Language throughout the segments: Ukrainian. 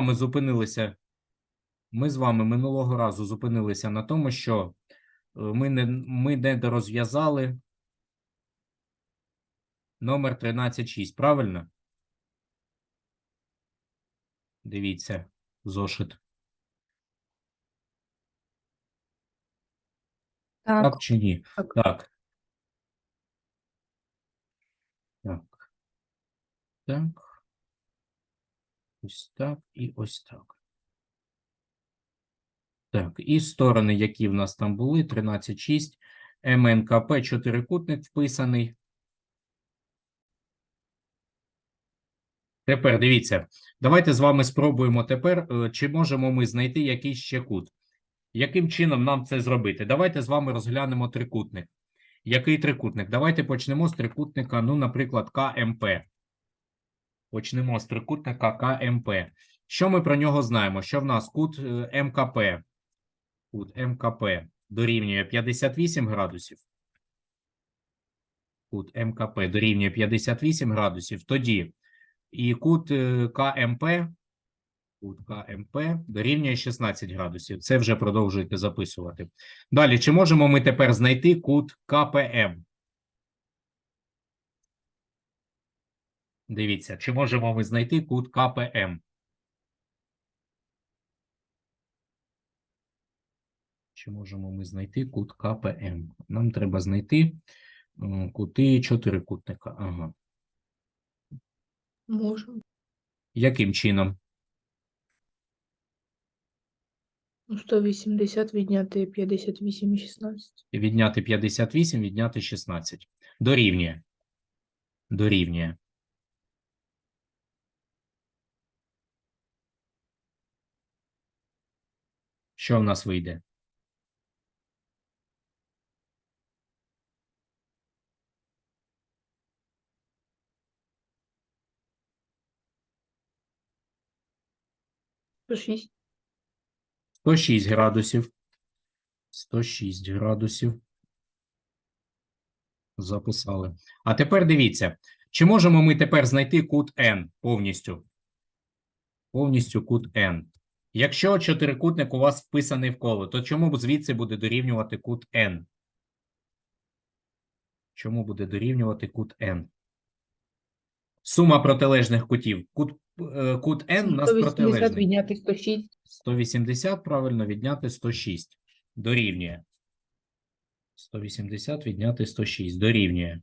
вами зупинилися. Ми з вами минулого разу зупинилися на тому, що е, ми не, ми не дорозв'язали номер 13.6, правильно? Дивіться, зошит. Так, Так чи ні? Так. Так. Так. Так. Ось так і ось так. Так, і сторони, які в нас там були, 13,6, МНКП, чотирикутник вписаний. Тепер дивіться, давайте з вами спробуємо тепер, е, чи можемо ми знайти якийсь ще кут. Яким чином нам це зробити? Давайте з вами розглянемо трикутник. Який трикутник? Давайте почнемо з трикутника, ну, наприклад, КМП. Почнемо з трикутника КМП. Що ми про нього знаємо? Що в нас кут е, МКП? Кут МКП дорівнює 58 градусів. Кут МКП дорівнює 58 градусів. Тоді і кут е, КМП, кут КМП дорівнює 16 градусів. Це вже продовжуєте записувати. Далі, чи можемо ми тепер знайти кут КПМ? Дивіться, чи можемо ми знайти кут КПМ? Чи можемо ми знайти кут КПМ? Нам треба знайти кути чотирикутника. Ага. можемо. Яким чином? Ну, 180 відняти 58 і 16. Відняти 58, відняти 16. Дорівнює. Дорівнює. Що в нас вийде? То 6. 106 градусів. 106 градусів. Записали. А тепер дивіться, чи можемо ми тепер знайти кут N повністю? Повністю кут N. Якщо чотирикутник у вас вписаний в коло, то чому звідси буде дорівнювати кут N? Чому буде дорівнювати кут N? Сума протилежних кутів. Кут, е, кут N у нас 180 протилежний. відняти 106. 180 правильно відняти 106. Дорівнює. 180 відняти 106. Дорівнює.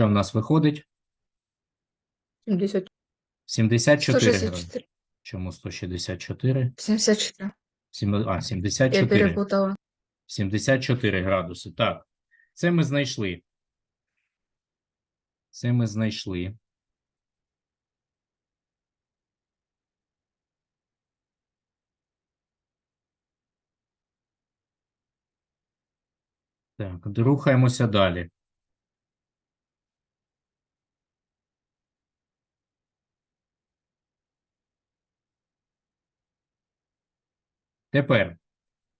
Що в нас виходить? 70. 74 градуси. 164. Чому 164? 74. Сім- А, Я 74. перепутала. 74 градуси. Так. Це ми знайшли. Це ми знайшли. Так, рухаємося далі. Тепер,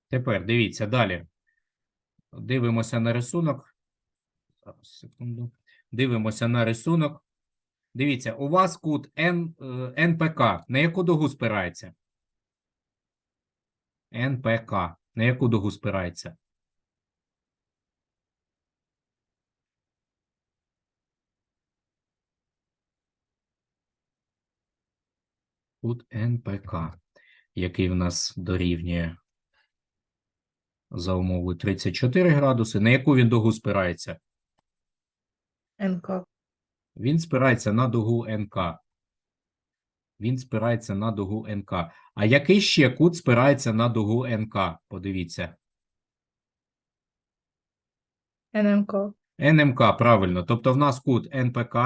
тепер дивіться далі. Дивимося на рисунок. Зараз, секунду. Дивимося на рисунок. Дивіться, у вас кут Н, е, НПК. На яку дугу спирається? НПК. На яку дугу спирається? Кут НПК, який в нас дорівнює за умовою 34 градуси. На яку він дугу спирається? НК. Він спирається на дугу НК. Він спирається на дугу НК. А який ще кут спирається на дугу НК? Подивіться. НМК. НМК, правильно. Тобто в нас кут НПК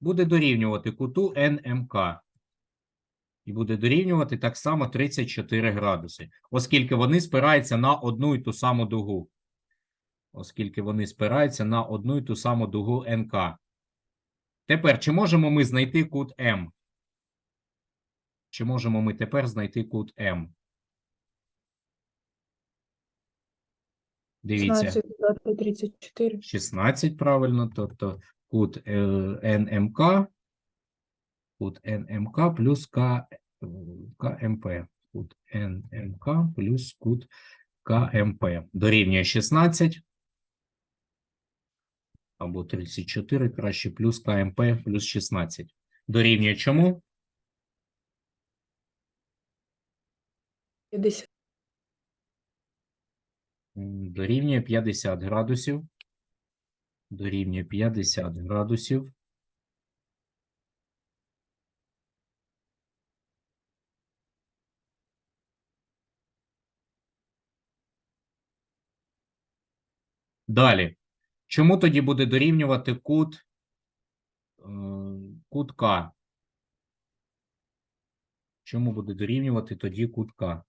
буде дорівнювати куту НМК. І буде дорівнювати так само 34 градуси, оскільки вони спираються на одну і ту саму дугу. Оскільки вони спираються на одну і ту саму дугу НК. Тепер, чи можемо ми знайти кут М? Чи можемо ми тепер знайти кут М? Дивіться. 16 34. 16, правильно, тобто кут е, НМК, кут НМК плюс К, КМП. Кут НМК плюс кут КМП. Дорівнює 16. Або 34, краще, плюс КМП плюс 16. Дорівнює чому? 50. М, Дорівнює 50 градусів. Дорівнює 50 градусів. Далі. Чому тоді буде дорівнювати кут, е, кут К? Чому буде дорівнювати тоді кут К?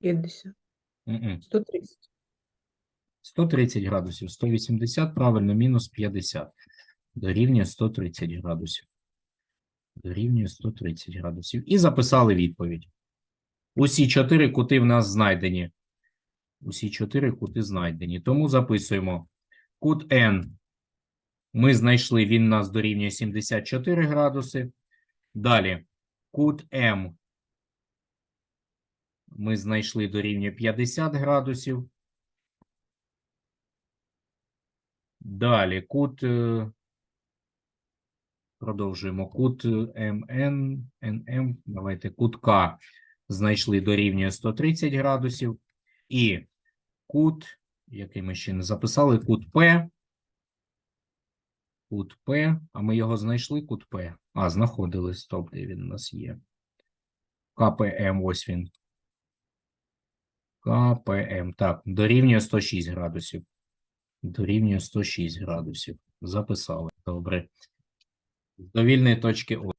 50. Мгм. 130. 130 градусів, 180, правильно, мінус 50. Дорівнює 130 градусів. Дорівнює 130 градусів. І записали відповідь. Усі чотири кути в нас знайдені. Усі чотири кути знайдені. Тому записуємо. Кут N ми знайшли, він нас дорівнює 74 градуси. Далі, кут М ми знайшли дорівнює 50 градусів. Далі кут. е, Продовжуємо. Кут е, МН, НМ, давайте кут К знайшли дорівнює 130 градусів. І кут, який ми ще не записали, кут П. Кут П, а ми його знайшли, кут П. А, знаходили, стоп, де він у нас є. КПМ, ось він. КПМ, так, дорівнює 106 градусів. Дорівнює 106 градусів. Записали. Добре. З довільної точки О.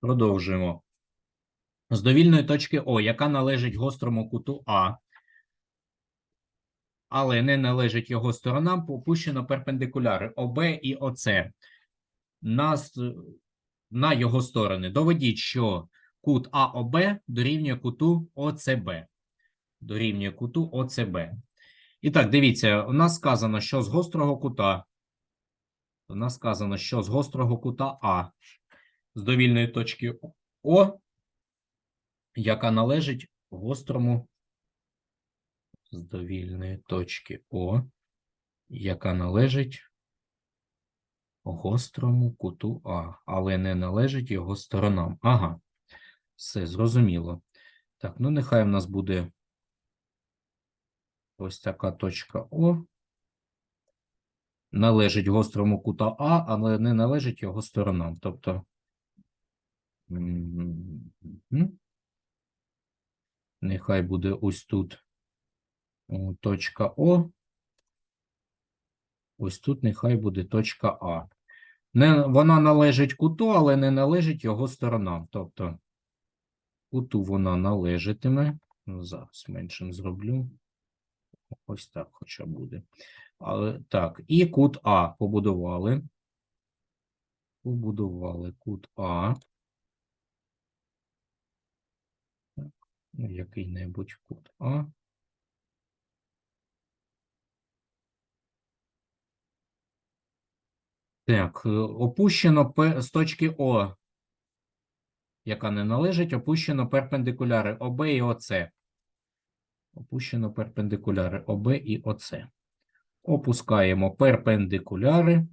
Продовжуємо. З довільної точки О, яка належить гострому куту А, але не належить його сторонам, попущено перпендикуляри ОБ і ОЦ. На, на його сторони. Доведіть, що кут АОБ дорівнює куту ОЦБ. Дорівнює куту ОЦБ. І так, дивіться, у нас сказано, що з гострого кута. У нас сказано, що з гострого кута А з довільної точки О, яка належить гострому з довільної точки О, яка належить гострому куту А, але не належить його сторонам. Ага, все зрозуміло. Так, ну нехай в нас буде ось така точка О. Належить гострому кута А, але не належить його сторонам. Тобто. Нехай буде ось тут точка О. Ось тут нехай буде точка А. Не, вона належить куту, але не належить його сторонам. Тобто куту вона належатиме. Ну, Зараз меншим зроблю. Ось так хоча буде. Але так, і кут А побудували. Побудували кут А. Ну, який-небудь кут А. Так, е, опущено з точки О, яка не належить, опущено перпендикуляри ОБ і ОЦ. Опущено перпендикуляри ОБ і ОЦ. Опускаємо перпендикуляри.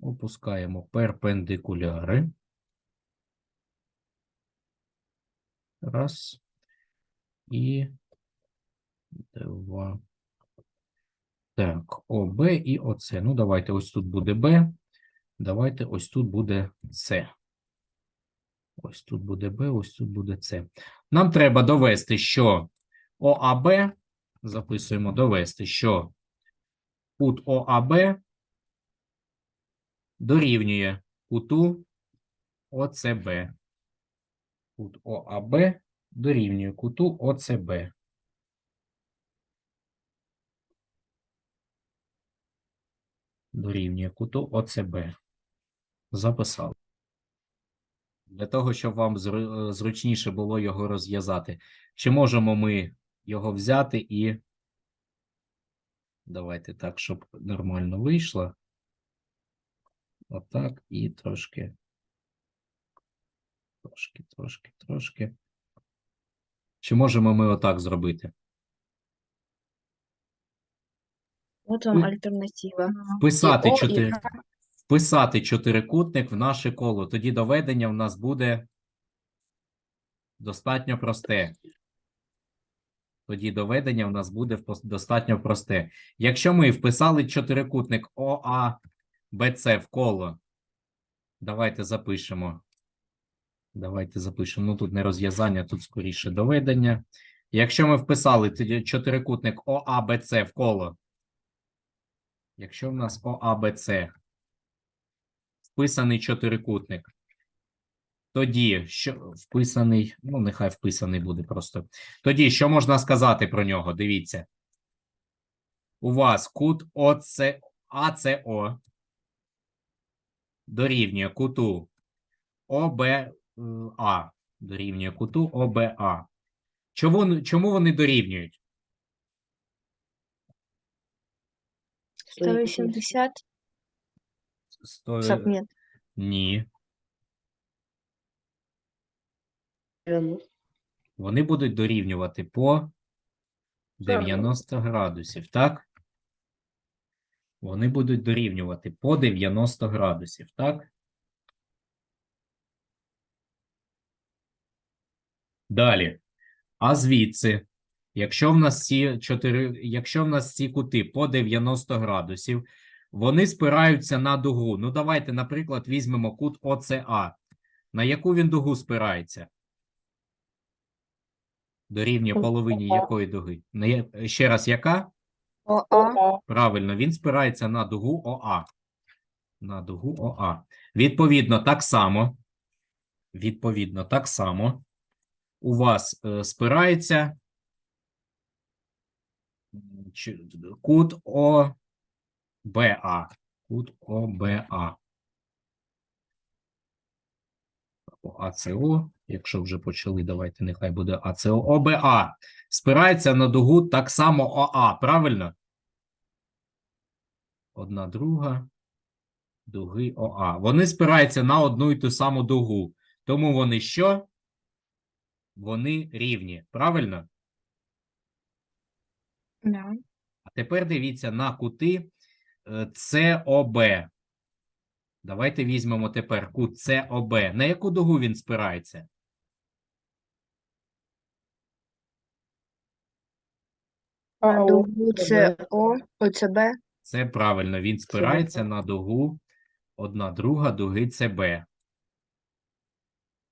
Опускаємо перпендикуляри. Раз. І два. Так, ОБ і ОЦ. Ну, давайте ось тут буде Б. Давайте ось тут буде С. Ось тут буде Б, ось тут буде С. Нам треба довести, що ОАБ, записуємо довести, що кут ОАБ дорівнює куту ОЦБ. Кут ОАБ дорівнює куту ОЦБ. Дорівнює куту ОЦБ. Записали. Для того, щоб вам е, зручніше було його розв'язати. Чи можемо ми його взяти і. Давайте так, щоб нормально вийшло. Отак і трошки. Трошки, трошки, трошки. Чи можемо ми отак зробити? Вот вам альтернатива. Вписати, О, чотири... Вписати чотирикутник в наше коло. Тоді доведення в нас буде достатньо просте. Тоді доведення в нас буде впос- достатньо просте. Якщо ми вписали чотирикутник ОА БЦ в коло, давайте запишемо. Давайте запишемо. Ну тут не розв'язання, тут скоріше доведення. Якщо ми вписали тоді чотирикутник ОАБЦ в коло, якщо в нас ОАБЦ вписаний чотирикутник, тоді що вписаний, ну нехай вписаний буде просто. Тоді що можна сказати про нього? Дивіться. У вас кут ОЦ, АЦО дорівнює куту ОБА. Дорівнює куту ОБА. Чому, чому вони дорівнюють? 180, Сто... стоп, нет, Ні. Вони будуть дорівнювати по 90 градусів, так? Вони будуть дорівнювати по 90 градусів, так? Далі. А звідси, якщо в нас ці чотири, якщо в нас ці кути по 90 градусів, вони спираються на дугу. Ну, давайте, наприклад, візьмемо кут ОЦА. На яку він дугу спирається? Дорівнює половині якої дуги? На Ще раз, яка? ОА, Правильно, він спирається на дугу ОА. На дугу ОА. Відповідно, так само. Відповідно, так само. У вас е, спирається кут ОБА. Кут ОБА. АЦО, якщо вже почали, давайте нехай буде АЦО. ОБА. Спирається на дугу так само ОА, правильно? Одна друга дуги ОА. Вони спираються на одну і ту саму дугу. Тому вони що? Вони рівні. Правильно? Да, А тепер дивіться на кути е, СОБ. Давайте візьмемо тепер кут СОБ. На яку дугу він спирається? на дугу ЦО, ОЦБ, Це правильно. Він спирається на дугу одна друга дуги СБ.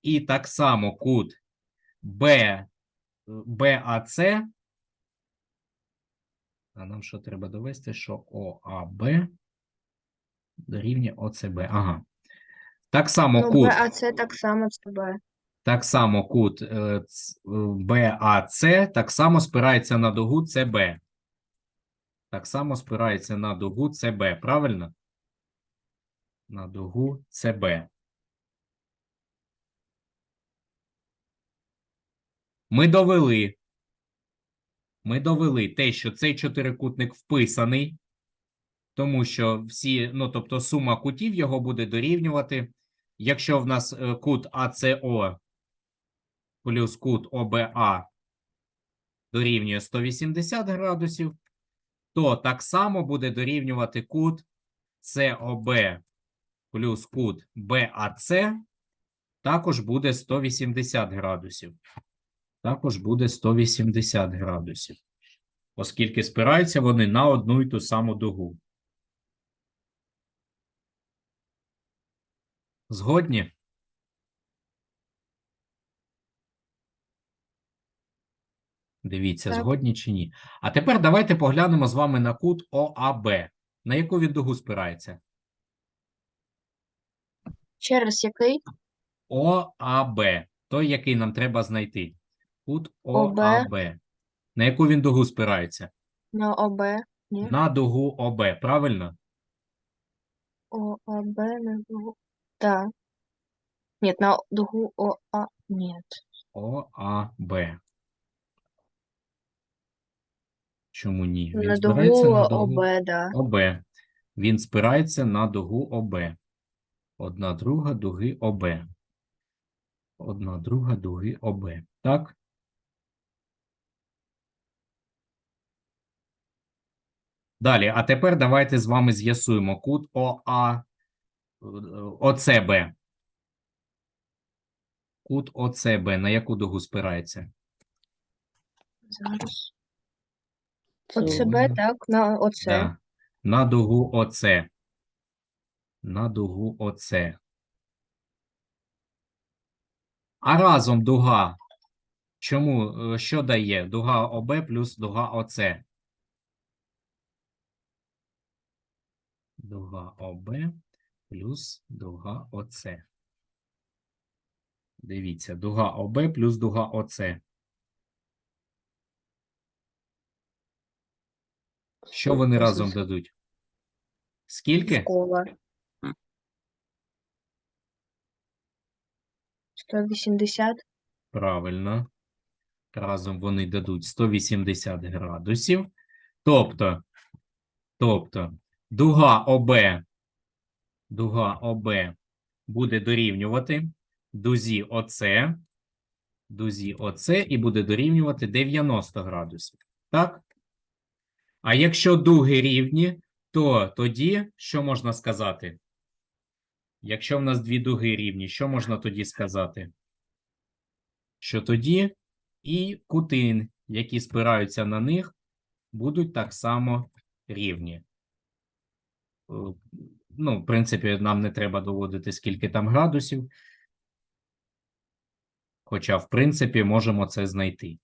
І так само кут Б, БАЦ. А нам що треба довести? Що ОАБ дорівнює ОЦБ. Ага. Так само ну, кут, БАЦ так само ЦБ. так само кут е, е, БАЦ так само спирається на дугу ЦБ. Так само спирається на дугу ЦБ, правильно? На дугу ЦБ. Ми довели. Ми довели те, що цей чотирикутник вписаний, тому що всі, ну, тобто сума кутів його буде дорівнювати. Якщо в нас е, кут АЦО плюс кут ОБА дорівнює 180 градусів, то так само буде дорівнювати кут СОБ плюс кут БАЦ також буде 180 градусів. Також буде 180 градусів, оскільки спираються вони на одну і ту саму дугу. Згодні? Дивіться, Так. згодні чи ні. А тепер давайте поглянемо з вами на кут ОАБ. На яку він дугу спирається? Ще раз який? ОАБ. Той, який нам треба знайти. Кут ОАБ. На яку він дугу спирається? На ОБ, ні, На дугу ОБ, правильно? ОАБ на дугу, так, Нет, на дугу ОА. Нет. ОАБ. Чому ні? Він На збирається дугу на дугу ОБ, да. ОБ. Він спирається на дугу ОБ. Одна друга дуги ОБ. Одна друга дуги ОБ. Так? Далі, а тепер давайте з вами з'ясуємо кут ОА, ОЦБ. Кут ОЦБ на яку дугу спирається? Зараз. ОЦБ, так, на ОЦ. Да. На дугу ОЦ. На дугу ОЦ. А разом дуга. Чому? е, Що дає? Дуга ОБ плюс дуга ОЦ. Дуга ОБ плюс дуга ОЦ. Дивіться, дуга ОБ плюс дуга ОЦ. Що вони разом дадуть? Скільки? Школа. 180. Правильно. Разом вони дадуть 180 градусів. Тобто, тобто дуга ОБ, дуга ОБ буде дорівнювати дузі ОЦ, дузі ОЦ і буде дорівнювати 90 градусів. Так? А якщо дуги рівні, то тоді що можна сказати? Якщо в нас дві дуги рівні, що можна тоді сказати? Що тоді і кути, які спираються на них, будуть так само рівні. Ну, в принципі, нам не треба доводити, скільки там градусів. Хоча, в принципі, можемо це знайти.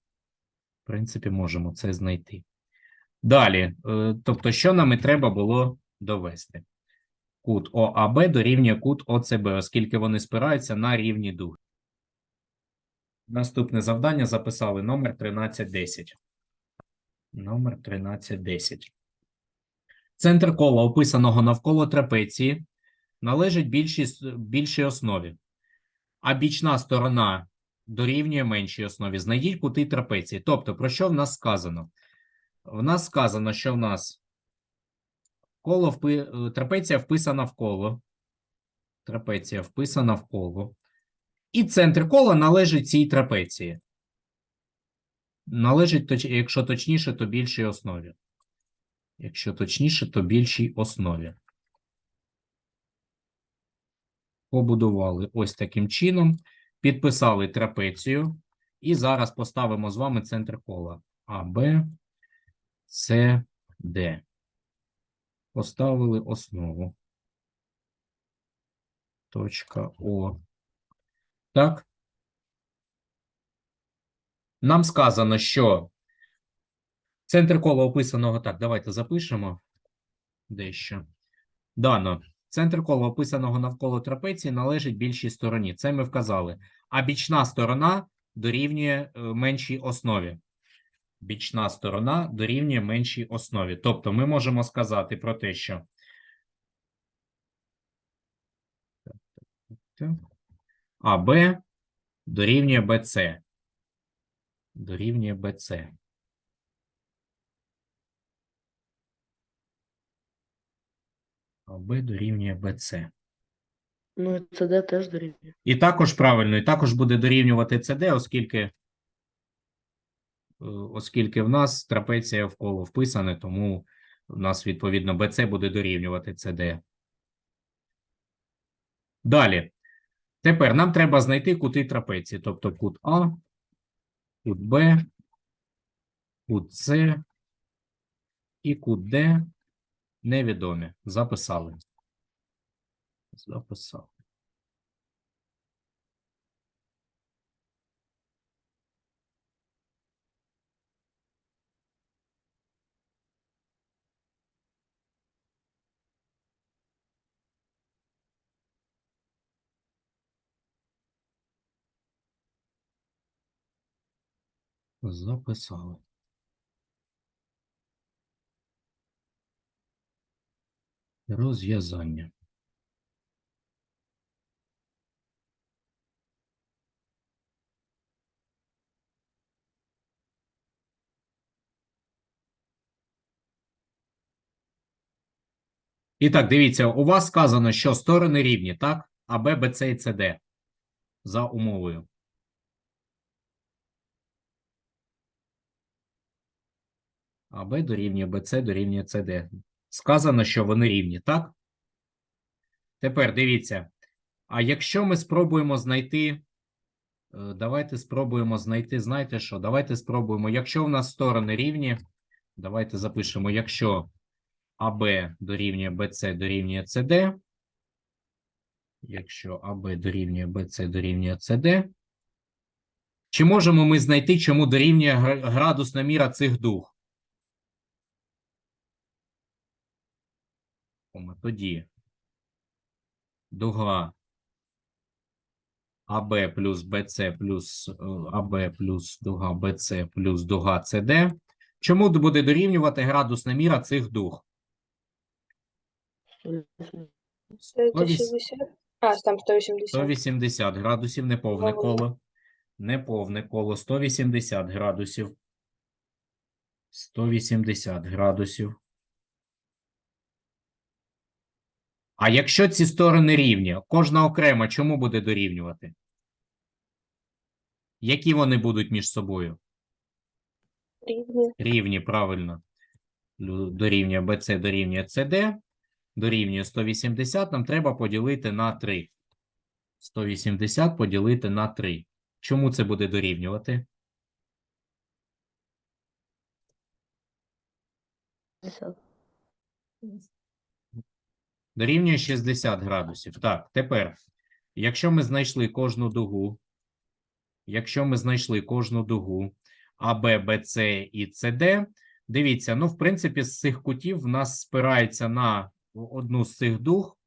В принципі, можемо це знайти. Далі, е, тобто, що нам і треба було довести? Кут ОАБ дорівнює кут ОЦБ, оскільки вони спираються на рівні дуги. Наступне завдання записали номер 1310. Номер 1310. Центр кола, описаного навколо трапеції, належить більшій, більшій основі, а бічна сторона дорівнює меншій основі. Знайдіть кути трапеції. Тобто, про що в нас сказано? В нас сказано, що в нас коло впи... трапеція вписана в коло. Трапеція вписана в коло. І центр кола належить цій трапеції. Належить, якщо точніше, то більшій основі. Якщо точніше, то більшій основі. Побудували ось таким чином, підписали трапецію, і зараз поставимо з вами центр кола. А, Б, С, Д. Поставили основу. Точка О. Так. Нам сказано, що центр кола описаного так. Давайте запишемо дещо. Дано. Центр кола описаного навколо трапеції належить більшій стороні. Це ми вказали. А бічна сторона дорівнює е, меншій основі. Бічна сторона дорівнює меншій основі. Тобто ми можемо сказати про те, що АБ дорівнює БЦ. Дорівнює БЦ. АБ дорівнює БЦ. Ну, і де теж дорівнює. І також правильно, і також буде дорівнювати ЦД, оскільки, е, оскільки в нас трапеція в коло вписане, тому в нас, відповідно, БЦ буде дорівнювати ЦД. Далі. Тепер нам треба знайти кути трапеції, тобто кут А, кут Б, кут С і кут Д невідомі. Записали. Записали. Записали. розв'язання. І так, дивіться, у вас сказано, що сторони рівні, так? А Б, Б, С і С, Д. За умовою. А Б дорівнює БЦ дорівнює СД. Сказано, що вони рівні, так? Тепер дивіться. А якщо ми спробуємо знайти. е, Давайте спробуємо знайти, знаєте що? Давайте спробуємо. Якщо в нас сторони рівні, давайте запишемо, якщо АБ дорівнює БЦ дорівнює СД. Якщо АБ дорівнює БЦ дорівнює СД. Чи можемо ми знайти, чому дорівнює градусна міра цих дуг? Кома, Тоді дуга АБ плюс БЦ плюс е, АБ плюс дуга БЦ плюс дуга СД. Чому буде дорівнювати градусна міра цих дуг? 160. А, там 180. 180 градусів, неповне Повне. коло. Неповне коло 180 градусів. 180 градусів. А якщо ці сторони рівні, кожна окремо чому буде дорівнювати? Які вони будуть між собою? Рівні. Рівні, правильно. Дорівнює BC дорівнює CD, дорівнює 180, нам треба поділити на 3. 180 поділити на 3. Чому це буде дорівнювати? Дорівнює 60 градусів. Так, тепер, якщо ми знайшли кожну дугу, якщо ми знайшли кожну дугу АБ, БЦ і СД, дивіться, ну, в принципі, з цих кутів в нас спирається на одну з цих дуг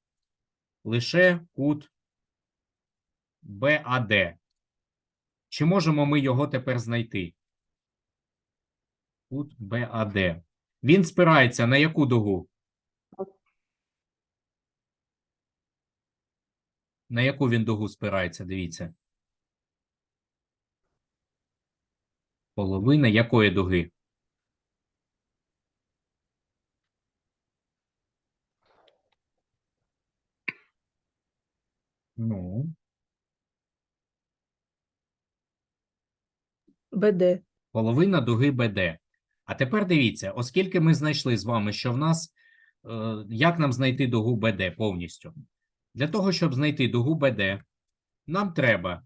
лише кут БАД. Чи можемо ми його тепер знайти? Кут БАД. Він спирається на яку дугу? На яку він дугу спирається? Дивіться. Половина якої дуги? Ну, БД. половина дуги БД. А тепер дивіться, оскільки ми знайшли з вами, що в нас, е, як нам знайти дугу БД повністю? Для того, щоб знайти дугу БД, нам треба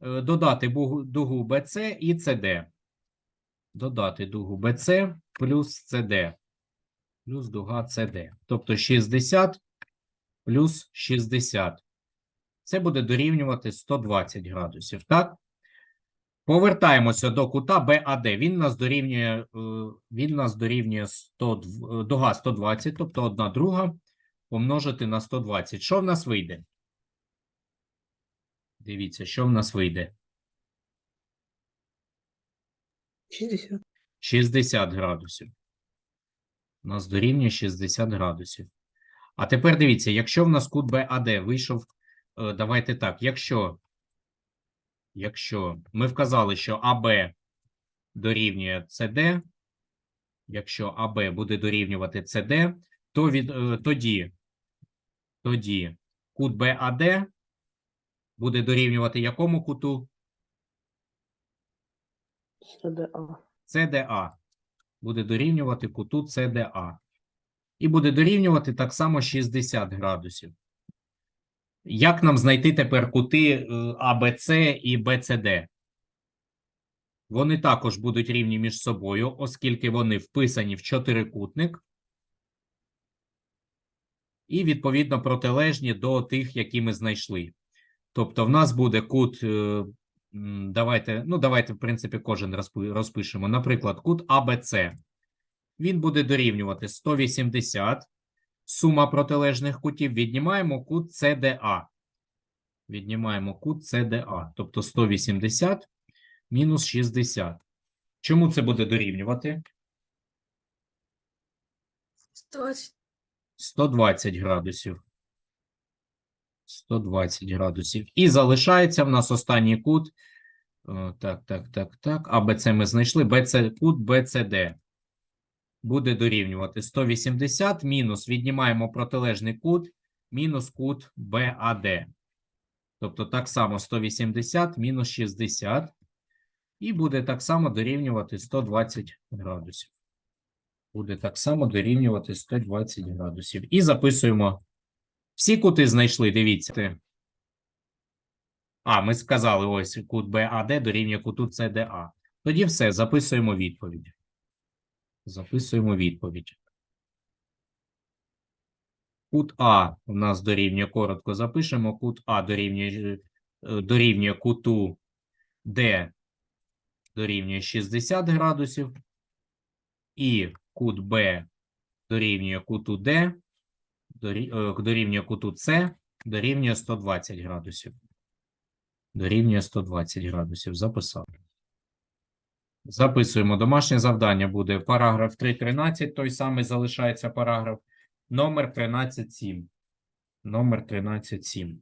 е, додати дугу БЦ і СД. Додати дугу БЦ плюс СД. Плюс дуга СД. Тобто 60 плюс 60. Це буде дорівнювати 120 градусів, так? Повертаємося до кута БАД. Він нас дорівнює, е, він нас дорівнює 100, е, дуга 120, тобто одна друга помножити на 120. Що в нас вийде? Дивіться, що в нас вийде? 60. 60 градусів. У нас дорівнює 60 градусів. А тепер дивіться, якщо в нас кут БАД вийшов, е, давайте так, якщо, якщо ми вказали, що АБ дорівнює СД, якщо АБ буде дорівнювати СД, то від, е, тоді, тоді кут БАД буде дорівнювати якому куту? СДА. CDA буде дорівнювати куту CDA. І буде дорівнювати так само 60 градусів. Як нам знайти тепер кути е, ABC і BCD? Вони також будуть рівні між собою, оскільки вони вписані в чотирикутник. І, відповідно, протилежні до тих, які ми знайшли. Тобто, в нас буде кут е, Давайте, ну давайте, в принципі, кожен розпишемо. Наприклад, кут АБЦ. Він буде дорівнювати 180. Сума протилежних кутів. Віднімаємо кут CDA. Віднімаємо кут CDA. Тобто 180 мінус 60. Чому це буде дорівнювати? 120. 120 градусів. 120 градусів. І залишається в нас останній кут. О, Так, так, так, так. АБЦ ми знайшли. БЦ, кут БЦД. буде дорівнювати 180 мінус віднімаємо протилежний кут мінус кут BAD. Тобто так само 180 мінус 60 і буде так само дорівнювати 120 градусів. Буде так само дорівнювати 120 градусів. І записуємо. Всі кути знайшли, дивіться. А, ми сказали, ось кут BAD дорівнює куту CDA. Тоді все, записуємо відповідь. Записуємо відповідь. Кут А у нас дорівнює, коротко запишемо, кут А дорівнює, е, дорівнює куту Д дорівнює 60 градусів, і кут Б дорівнює куту Д, е, дорівнює куту С, дорівнює 120 градусів. Дорівнює 120 градусів. Записав. Записуємо. Домашнє завдання буде параграф 3.13, той самий залишається параграф. Номер 13.7. Номер 13.7.